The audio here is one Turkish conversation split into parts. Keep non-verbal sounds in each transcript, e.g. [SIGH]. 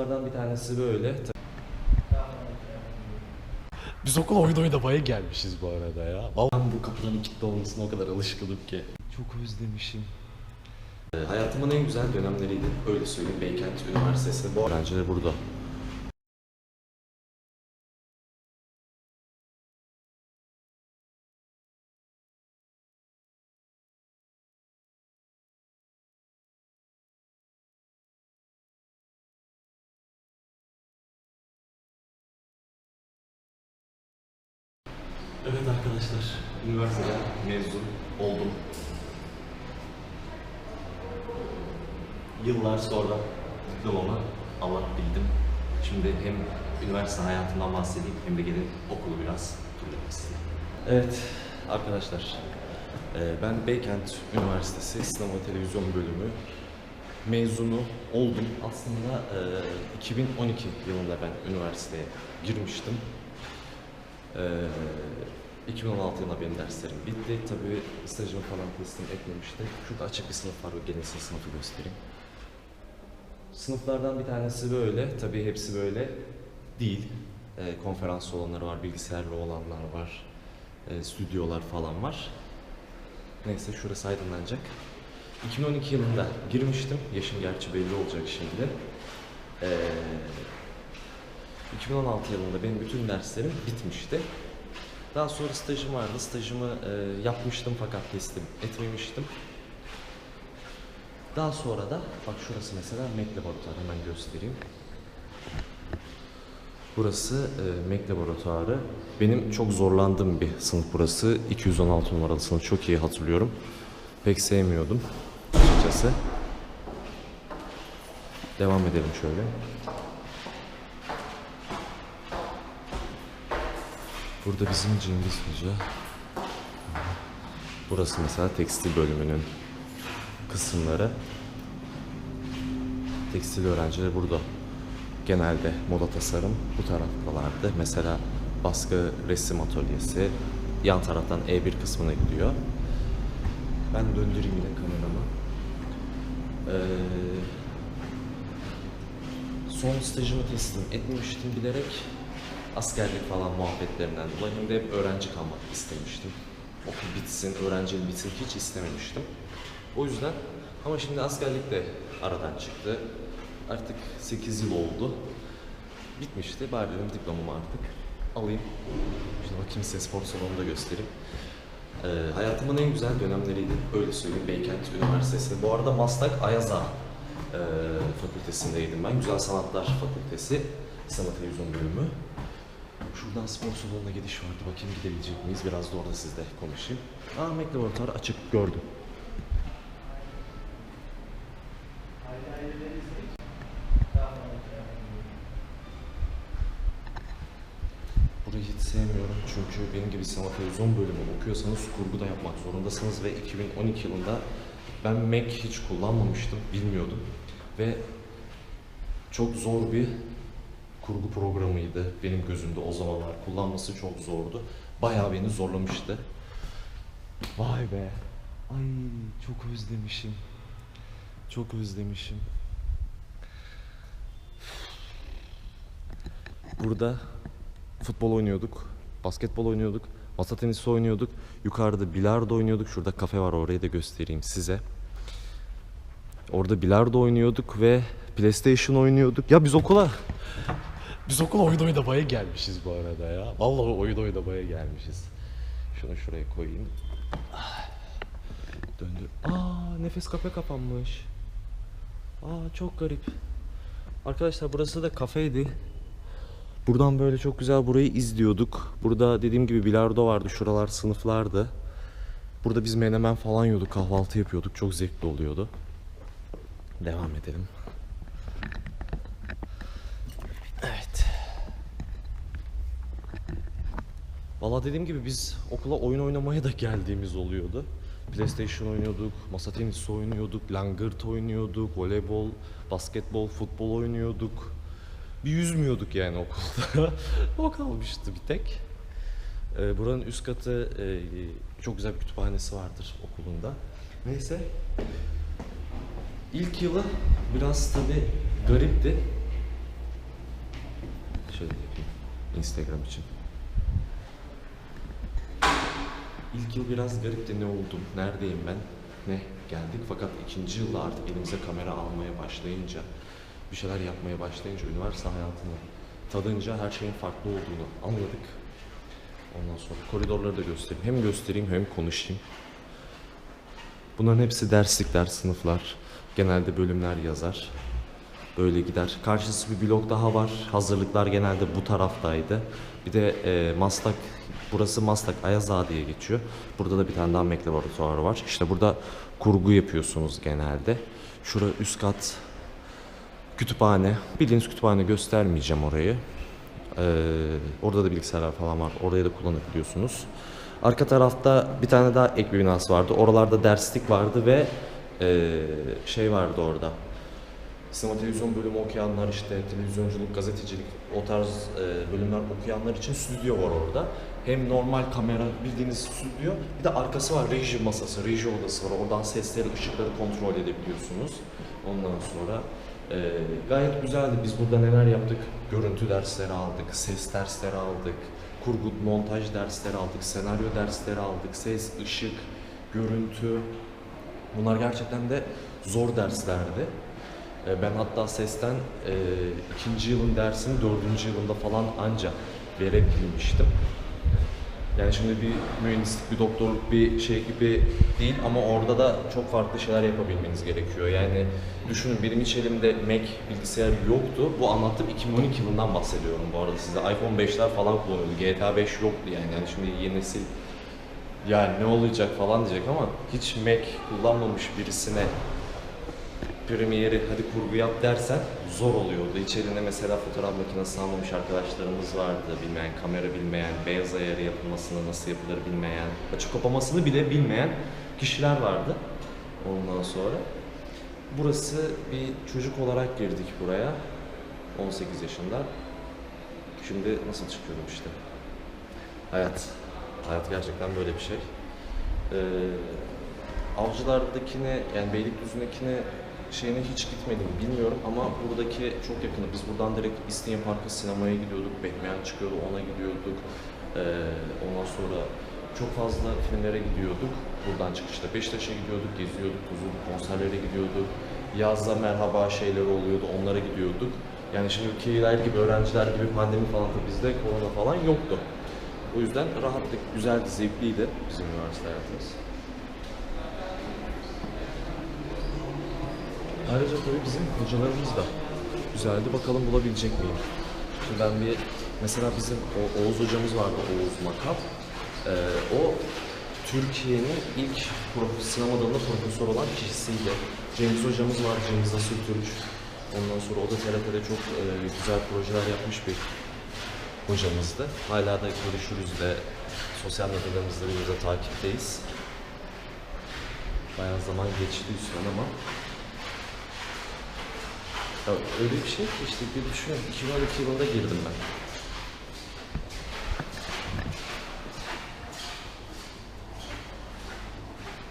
Bunlardan bir tanesi böyle. Biz okula oyun oynamaya gelmişiz bu arada ya. Ben bu kapıların kilitli olmasına o kadar alışkınım ki. Çok özlemişim. Ee, hayatımın en güzel dönemleriydi. Öyle söyleyeyim. Beykent Üniversitesi. Bu öğrenciler burada. Evet arkadaşlar, üniversiteden mezun oldum. Yıllar sonra diplomamı alabildim. Şimdi hem üniversite hayatından bahsedeyim hem de gelin okulu biraz turlamak. Evet arkadaşlar, e, ben Beykent Üniversitesi Sinema Televizyon Bölümü mezunu oldum. Aslında e, 2012 yılında ben üniversiteye girmiştim. Ee, 2016 yılında benim derslerim bitti. Tabii stajımı falan teslim etmemişti. Şurada açık bir sınıf var. Gelin size sınıfı göstereyim. Sınıflardan bir tanesi böyle. Tabii hepsi böyle değil. Ee, konferans salonları var, bilgisayarlı olanlar var, e, stüdyolar falan var. Neyse şurası aydınlanacak. 2012 yılında girmiştim. Yaşım gerçi belli olacak şimdi. Ee, 2016 yılında benim bütün derslerim bitmişti. Daha sonra stajım vardı. Stajımı e, yapmıştım fakat teslim etmemiştim. Daha sonra da bak şurası mesela Mac laboratuvarı hemen göstereyim. Burası e, Mac laboratuvarı. Benim çok zorlandığım bir sınıf burası. 216 numaralı sınıf çok iyi hatırlıyorum. Pek sevmiyordum açıkçası. Devam edelim şöyle. Burada bizim Cengiz Hoca. Burası mesela tekstil bölümünün kısımları. Tekstil öğrencileri burada. Genelde moda tasarım bu taraftalardı. Mesela baskı resim atölyesi yan taraftan E1 kısmına gidiyor. Ben döndüreyim yine kameramı. Ee, son stajımı teslim etmemiştim bilerek askerlik falan muhabbetlerinden dolayı hem de hep öğrenci kalmak istemiştim. Okul bitsin, öğrenciliğim bitsin hiç istememiştim. O yüzden ama şimdi askerlik de aradan çıktı. Artık 8 yıl oldu. Bitmişti. Bari dedim diplomamı artık alayım. Şimdi bakayım size spor salonunu da göstereyim. Ee, hayatımın en güzel dönemleriydi. Öyle söyleyeyim Beykent Üniversitesi. Bu arada Maslak Ayaza e, fakültesindeydim ben. Güzel Sanatlar Fakültesi. Sinema Televizyon Bölümü. Şuradan spor salonuna gidiş vardı. Bakayım gidebilecek miyiz? Biraz da orada sizle konuşayım. Aa Mac laboratuvarı açık gördüm. Burayı hiç sevmiyorum çünkü benim gibi sinema televizyon bölümü okuyorsanız kurgu da yapmak zorundasınız ve 2012 yılında ben Mac hiç kullanmamıştım, bilmiyordum ve çok zor bir kurgu programıydı benim gözümde o zamanlar. Kullanması çok zordu. Bayağı beni zorlamıştı. Vay be. Ay çok özlemişim. Çok özlemişim. Burada futbol oynuyorduk, basketbol oynuyorduk, masa tenisi oynuyorduk. Yukarıda bilardo oynuyorduk. Şurada kafe var orayı da göstereyim size. Orada bilardo oynuyorduk ve PlayStation oynuyorduk. Ya biz okula Biz okula oyun oynamaya gelmişiz bu arada ya. Vallahi oyun oynamaya gelmişiz. Şunu şuraya koyayım. Ah. Döndür. Aa nefes kafe kapanmış. Aa çok garip. Arkadaşlar burası da kafeydi. Buradan böyle çok güzel burayı izliyorduk. Burada dediğim gibi bilardo vardı. Şuralar sınıflardı. Burada biz menemen falan yiyorduk. Kahvaltı yapıyorduk. Çok zevkli oluyordu. Devam edelim. Valla dediğim gibi biz okula oyun oynamaya da geldiğimiz oluyordu. PlayStation oynuyorduk, masa tenisi oynuyorduk, langırt oynuyorduk, voleybol, basketbol, futbol oynuyorduk. Bir yüzmüyorduk yani okulda. [LAUGHS] o kalmıştı bir tek. Ee, buranın üst katı e, çok güzel bir kütüphanesi vardır okulunda. Neyse. İlk yılı biraz tabi garipti. Instagram için. İlk yıl biraz garipti ne oldum, neredeyim ben, ne geldik fakat ikinci yılda artık elimize kamera almaya başlayınca, bir şeyler yapmaya başlayınca, üniversite hayatını tadınca her şeyin farklı olduğunu anladık. Ondan sonra koridorları da göstereyim. Hem göstereyim hem konuşayım. Bunların hepsi derslikler, sınıflar. Genelde bölümler yazar. Böyle gider. Karşısı bir blok daha var. Hazırlıklar genelde bu taraftaydı. Bir de e, Maslak, burası Maslak Ayaz Ağa diye geçiyor. Burada da bir tane daha Mek laboratuvarı var. İşte burada kurgu yapıyorsunuz genelde. Şura üst kat kütüphane. Bildiğiniz kütüphane göstermeyeceğim orayı. Ee, orada da bilgisayarlar falan var. Orayı da kullanabiliyorsunuz. Arka tarafta bir tane daha ek bir binası vardı. Oralarda derslik vardı ve ee, şey vardı orada. Sinema televizyon bölümü okuyanlar işte televizyonculuk, gazetecilik o tarz e, bölümler okuyanlar için stüdyo var orada. Hem normal kamera bildiğiniz stüdyo bir de arkası var reji masası, reji odası var. Oradan sesleri, ışıkları kontrol edebiliyorsunuz. Ondan sonra e, gayet güzeldi. Biz burada neler yaptık? Görüntü dersleri aldık, ses dersleri aldık, kurgu, montaj dersleri aldık, senaryo dersleri aldık, ses, ışık, görüntü. Bunlar gerçekten de zor derslerdi. E, Ben hatta sesten e, ikinci yılın dersini dördüncü yılında falan anca verebilmiştim. Yani şimdi bir mühendislik, bir doktorluk, bir şey gibi değil ama orada da çok farklı şeyler yapabilmeniz gerekiyor. Yani düşünün benim hiç elimde Mac bilgisayar yoktu. Bu anlattığım 2012 yılından bahsediyorum bu arada size. iPhone 5'ler falan kullanıyordu. GTA 5 yoktu yani. Yani şimdi yeni nesil yani ne olacak falan diyecek ama hiç Mac kullanmamış birisine Premiere'i hadi kurgu yap dersen zor oluyordu. İçerine mesela fotoğraf makinesi almamış arkadaşlarımız vardı. Bilmeyen, kamera bilmeyen, beyaz ayarı yapılmasını nasıl yapılır bilmeyen, açık kapamasını bile bilmeyen kişiler vardı. Ondan sonra burası bir çocuk olarak girdik buraya. 18 yaşında. Şimdi nasıl çıkıyorum işte. Hayat. Hayat gerçekten böyle bir şey. Ee, avcılardakine yani Beylikdüzü'ndekine şeyine hiç gitmedim bilmiyorum ama buradaki çok yakını. Biz buradan direkt İstinye Parkı sinemaya gidiyorduk. Bekmeyen çıkıyordu ona gidiyorduk. Ee, ondan sonra çok fazla filmlere gidiyorduk. Buradan çıkışta Beşiktaş'a gidiyorduk, geziyorduk, tozuyorduk, konserlere gidiyorduk. Yazda merhaba şeyleri oluyordu, onlara gidiyorduk. Yani şimdi ülkeler gibi, öğrenciler gibi pandemi falan da bizde korona falan yoktu. O yüzden rahatlık, güzeldi, zevkliydi bizim üniversite hayatımız. Ayrıca tabii bizim hocalarımız da güzeldi. Bakalım bulabilecek miyim? Şimdi ben bir, mesela bizim o Oğuz hocamız vardı, Oğuz Makap. Ee, o Türkiye'nin ilk sinema dalında profesör olan kişisiydi. Cengiz hocamız var, Cengiz Asıltürk. Ondan sonra o da TRT'de çok e, güzel projeler yapmış bir hocamızdı. Hala da görüşürüz de sosyal medyalarımızda birbirimize takipteyiz. Bayağı zaman geçti üstünden ama ya öyle bir şey ki işte bir düşünüyorum 2012 yılında girdim ben.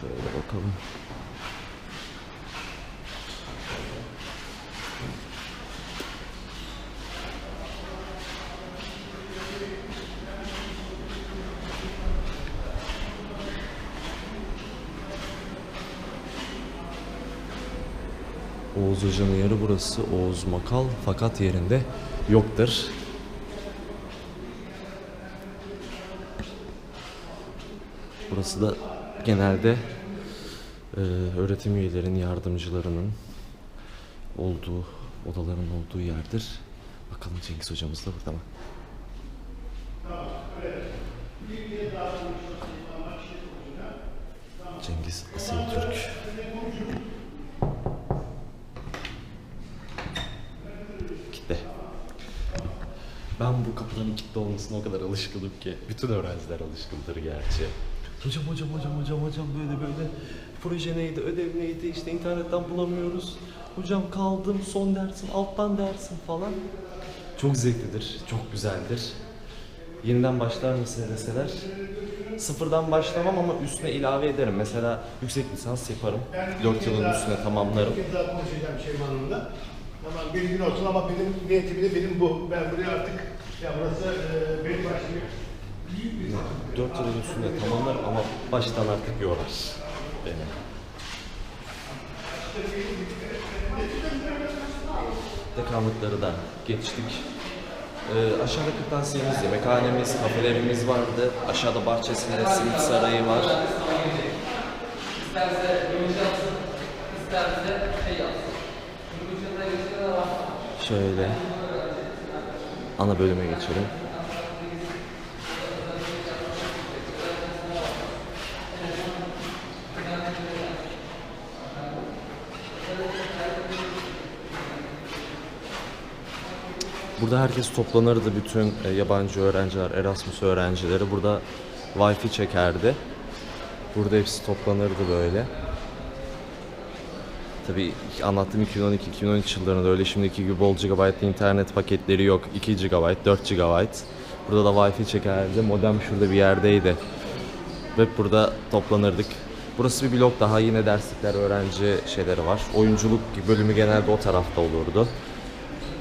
Şöyle bakalım. Oğuz Hoca'nın yeri burası. Oğuz Makal fakat yerinde yoktur. Burası da genelde e, öğretim üyelerinin, yardımcılarının olduğu, odaların olduğu yerdir. Bakalım Cengiz hocamız da burada mı? Cengiz Asil Türk. Ben bu kapıların kilitli olmasına o kadar alışkınım ki. Bütün öğrenciler alışkındır gerçi. Hocam hocam hocam hocam hocam böyle böyle proje neydi, ödev neydi işte internetten bulamıyoruz. Hocam kaldım son dersin, alttan dersin falan. Çok zevklidir, çok güzeldir. Yeniden başlar mısın deseler sıfırdan başlamam ama üstüne ilave ederim. Mesela yüksek lisans yaparım. 4 yılın üstüne tamamlarım. Bir Şeyma Hanım'la. Tamam bir gün olsun ama benim niyetim de benim bu. Ben buraya artık ya burası e, benim bir 4 yılın üstünde tamamlar ama baştan artık yorar beni. Dekanlıkları da geçtik. Ee, aşağıda kırtasiyemiz, yemekhanemiz, kafelerimiz vardı. Aşağıda bahçesinde simit sarayı var. Şöyle ana bölüme geçelim. Burada herkes toplanırdı. Bütün e, yabancı öğrenciler, Erasmus öğrencileri burada Wi-Fi çekerdi. Burada hepsi toplanırdı böyle. Tabii anlattığım 2012-2013 yıllarında öyle şimdiki gibi bol GB internet paketleri yok. 2 GB, 4 GB. Burada da Wi-Fi çekerdi. Modem şurada bir yerdeydi. Ve burada toplanırdık. Burası bir blok daha yine derslikler, öğrenci şeyleri var. Oyunculuk bölümü genelde o tarafta olurdu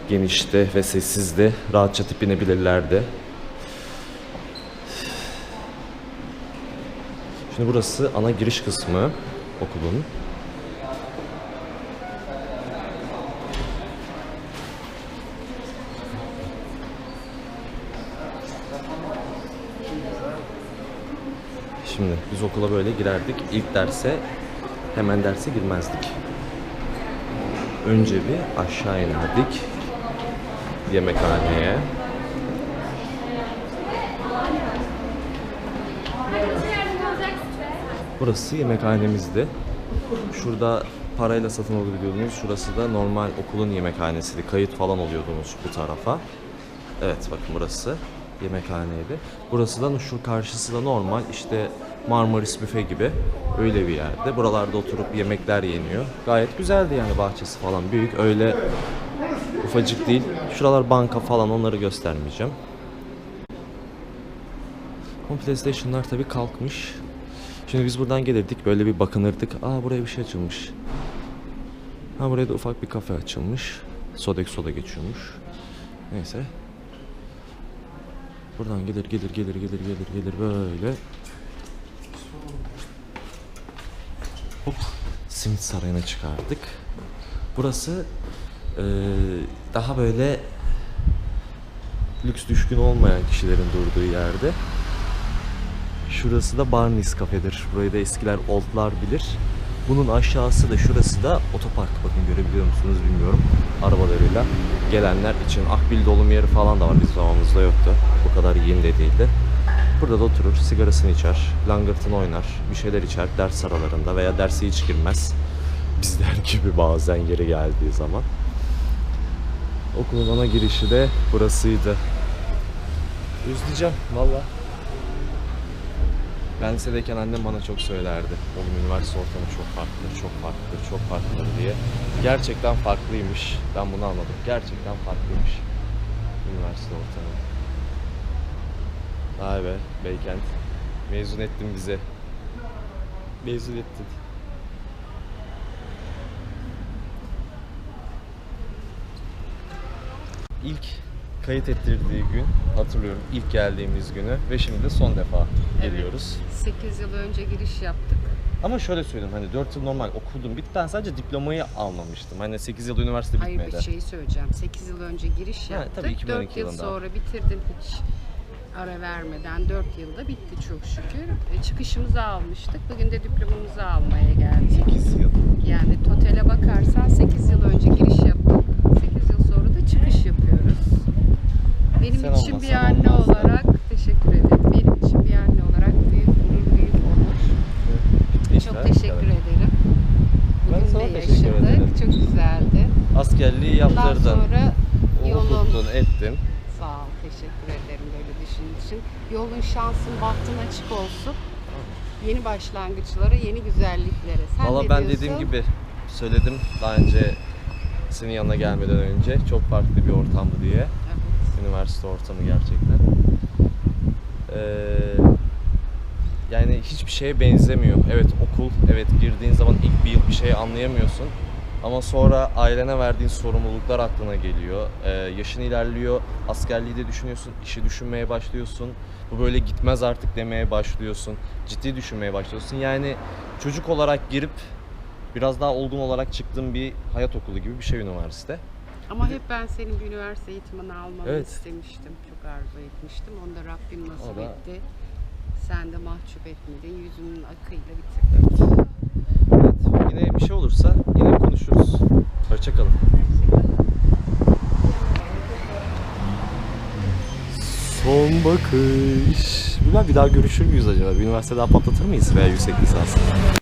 genişti ve sessizdi. Rahatça tip binebilirlerdi. Şimdi burası ana giriş kısmı okulun. Şimdi biz okula böyle girerdik. İlk derse hemen derse girmezdik. Önce bir aşağı inerdik yemekhaneye. Burası yemekhanemizdi. Şurada parayla satın alabiliyordunuz. Şurası da normal okulun yemekhanesiydi. Kayıt falan oluyordunuz bu tarafa. Evet bakın burası yemekhaneydi. Burası da şu karşısı da normal işte Marmaris büfe gibi öyle bir yerde. Buralarda oturup yemekler yeniyor. Gayet güzeldi yani bahçesi falan büyük. Öyle ufacık değil. Şuralar banka falan onları göstermeyeceğim. Ama PlayStation'lar tabii kalkmış. Şimdi biz buradan gelirdik böyle bir bakınırdık. Aa buraya bir şey açılmış. Ha buraya da ufak bir kafe açılmış. Sodex soda geçiyormuş. Neyse. Buradan gelir gelir gelir gelir gelir gelir böyle. Hop simit sarayına çıkardık. Burası eee, daha böyle lüks düşkün olmayan kişilerin durduğu yerde. Şurası da Barnes kafedir. Burayı da eskiler oldlar bilir. Bunun aşağısı da şurası da otopark. Bakın görebiliyor musunuz bilmiyorum. Arabalarıyla gelenler için akbil dolum yeri falan da var. Bizim zamanımızda yoktu. Bu kadar yeni de değildi. Burada da oturur, sigarasını içer, langırtını oynar, bir şeyler içer ders aralarında veya derse hiç girmez. Bizler gibi bazen yeri geldiği zaman. Okulun ana girişi de burasıydı. Özleyeceğim valla. Ben lisedeyken annem bana çok söylerdi. Oğlum üniversite ortamı çok farklı, çok farklı, çok farklı diye. Gerçekten farklıymış. Ben bunu anladım. Gerçekten farklıymış. Üniversite ortamı. Vay be Beykent. Mezun ettin bize. Mezun ettin. İlk kayıt ettirdiği gün hatırlıyorum ilk geldiğimiz günü ve şimdi de son defa geliyoruz. 8 yıl önce giriş yaptık. Ama şöyle söyleyeyim hani 4 yıl normal okudum. Bir ben sadece diplomayı almamıştım. Hani 8 yıl üniversite Hayır bitmedi. bir şey söyleyeceğim. 8 yıl önce giriş Ha, yaptık. tabii 2012 4 yıl yılında. sonra bitirdim hiç ara vermeden. 4 yılda bitti çok şükür. E, çıkışımızı almıştık. Bugün de diplomamızı almaya geldik. 8 yıl. Yani totale bakarsan 8 yıl önce giriş yaptık. 8 yıl sonra da çıkış yapıyoruz. Benim Sen için bir olmasan anne olmazdı. olarak teşekkür ederim. Benim için bir anne olarak büyük gurur, büyük onur. İşte, Çok teşekkür evet. ederim. Ben Bugün sana de teşekkür yaşadık. ederim. Çok güzeldi. Askerliği Bundan yaptırdın. sonra yolun Okuttun, ettin. sağ ol, teşekkür ederim böyle düşündüğün için. Yolun şansın, bahtın açık olsun. Yeni başlangıçlara, yeni güzelliklere. Sen Valla ne ben diyorsun? dediğim gibi söyledim daha önce senin yanına gelmeden önce çok farklı bir ortamdı diye. Evet. Üniversite ortamı gerçekten. Ee, yani hiçbir şeye benzemiyor. Evet okul, evet girdiğin zaman ilk bir yıl bir şey anlayamıyorsun. Ama sonra ailene verdiğin sorumluluklar aklına geliyor. Ee, yaşın ilerliyor, askerliği de düşünüyorsun, işi düşünmeye başlıyorsun. Bu böyle gitmez artık demeye başlıyorsun. Ciddi düşünmeye başlıyorsun. Yani çocuk olarak girip biraz daha olgun olarak çıktığın bir hayat okulu gibi bir şey üniversite. Ama hep ben senin bir üniversite eğitimini almanı Evet. istemiştim. Çok arzu etmiştim. Onu da Rabbim nasip da- etti. Sen de mahcup etmedin. Yüzünün akıyla bitirdin. Evet. Evet. Yine bir şey olursa yine konuşuruz. Hoşçakalın. Son bakış. Bilmem bir daha görüşür müyüz acaba? Bir üniversite daha patlatır mıyız veya yüksek lisans?